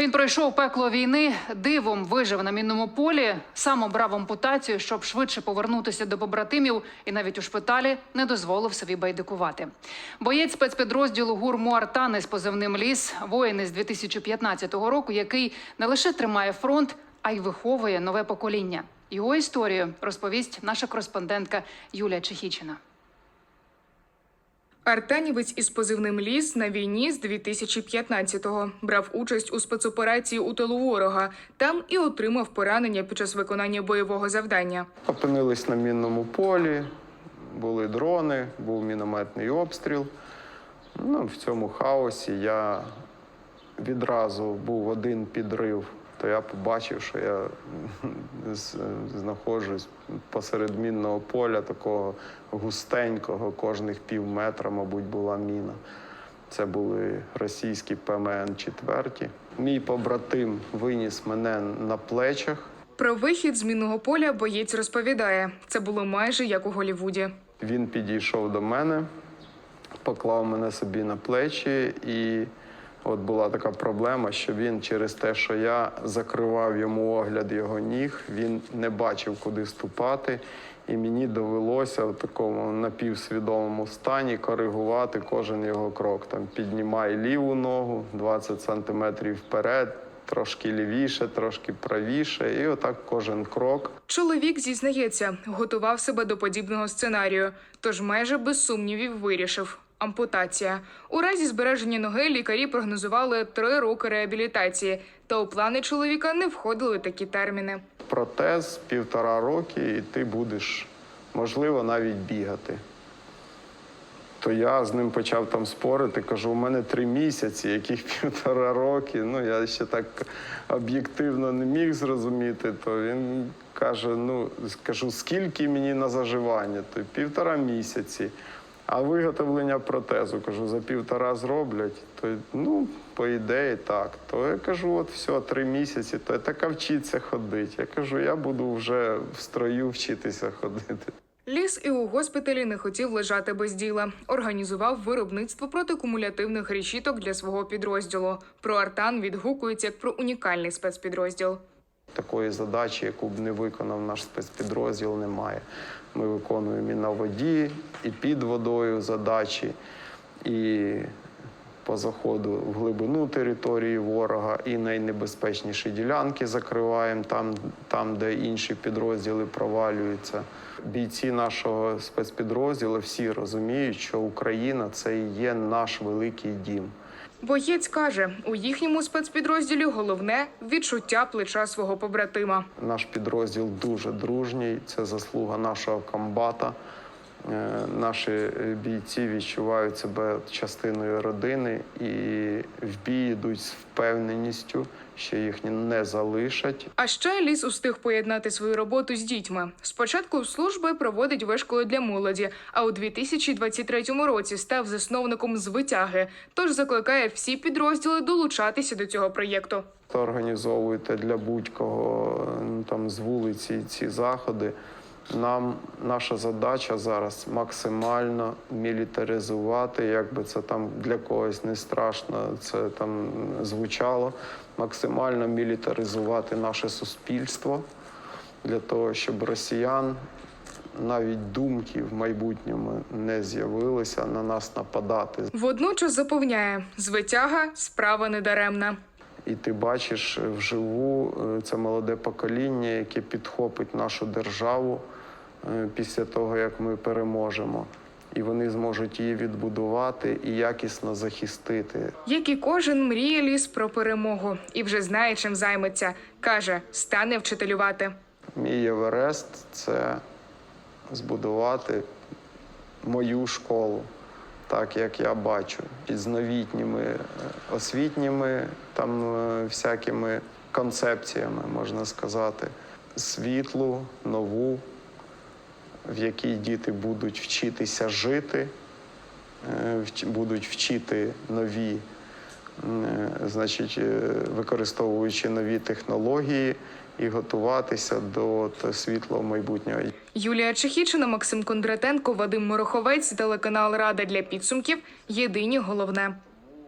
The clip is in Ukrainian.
Він пройшов пекло війни, дивом вижив на мінному полі, сам обрав ампутацію, щоб швидше повернутися до побратимів, і навіть у шпиталі не дозволив собі байдикувати. Боєць спецпідрозділу ГУР Муартани з позивним ліс, воїн із 2015 року, який не лише тримає фронт, а й виховує нове покоління. Його історію розповість наша кореспондентка Юлія Чехічина. Артанівець із позивним ліс на війні з 2015-го брав участь у спецоперації у тилу ворога. Там і отримав поранення під час виконання бойового завдання. Опинились на мінному полі, були дрони, був мінометний обстріл. Ну, в цьому хаосі я відразу був один підрив, то я побачив, що я знаходжусь посеред мінного поля, такого густенького, кожних пів метра, мабуть, була міна. Це були російські ПМН четверті. Мій побратим виніс мене на плечах. Про вихід з мінного поля боєць розповідає: це було майже як у Голівуді. Він підійшов до мене, поклав мене собі на плечі, і от була така проблема, що він через те, що я закривав йому огляд його ніг, він не бачив, куди ступати. І мені довелося в такому напівсвідомому стані коригувати кожен його крок. Там піднімай ліву ногу 20 сантиметрів вперед, трошки лівіше, трошки правіше, і отак кожен крок. Чоловік зізнається, готував себе до подібного сценарію, тож майже без сумнівів вирішив. Ампутація у разі збереження ноги лікарі прогнозували три роки реабілітації, та у плани чоловіка не входили такі терміни. протез півтора роки, і ти будеш, можливо, навіть бігати. То я з ним почав там спорити, кажу, у мене три місяці, яких півтора роки. Ну, я ще так об'єктивно не міг зрозуміти. То він каже: ну, кажу, скільки мені на заживання? То півтора місяці. А виготовлення протезу, кажу, за півтора зроблять. То ну, по ідеї, так. То я кажу, от все, три місяці, то така вчиться ходити. Я кажу, я буду вже в строю вчитися ходити. Ліс і у госпіталі не хотів лежати без діла. Організував виробництво протикумулятивних решіток для свого підрозділу. Про Артан відгукується як про унікальний спецпідрозділ. Такої задачі, яку б не виконав наш спецпідрозділ, немає. Ми виконуємо і на воді, і під водою задачі, і по заходу в глибину території ворога, і найнебезпечніші ділянки закриваємо там, там де інші підрозділи провалюються. Бійці нашого спецпідрозділу всі розуміють, що Україна це і є наш великий дім. Боєць каже, у їхньому спецпідрозділі головне відчуття плеча свого побратима. Наш підрозділ дуже дружній. Це заслуга нашого комбата. Е, Наші е, бійці відчувають себе частиною родини і в бій йдуть з впевненістю, що їх не залишать. А ще ліс устиг поєднати свою роботу з дітьми. Спочатку служби проводить вишколи для молоді, а у 2023 році став засновником звитяги. Тож закликає всі підрозділи долучатися до цього проєкту. Організовуєте для будь-кого там з вулиці ці заходи. Нам наша задача зараз максимально мілітаризувати, як би це там для когось не страшно, це там звучало. Максимально мілітаризувати наше суспільство для того, щоб росіян навіть думки в майбутньому не з'явилися на нас нападати. Водночас запевняє, звитяга справа недаремна. І ти бачиш вживу е, це молоде покоління, яке підхопить нашу державу е, після того, як ми переможемо. І вони зможуть її відбудувати і якісно захистити. Як і кожен мріє ліс про перемогу і вже знає, чим займеться. каже, стане вчителювати. Мій Еверест це збудувати мою школу, так як я бачу, із новітніми е, освітніми там е, всякими концепціями, можна сказати, світлу, нову, в якій діти будуть вчитися жити, е, будуть вчити нові, значить, використовуючи нові технології і готуватися до світлого майбутнього. Юлія Чехічина, Максим Кондратенко, Вадим Мороховець, телеканал Рада для підсумків. Єдині головне.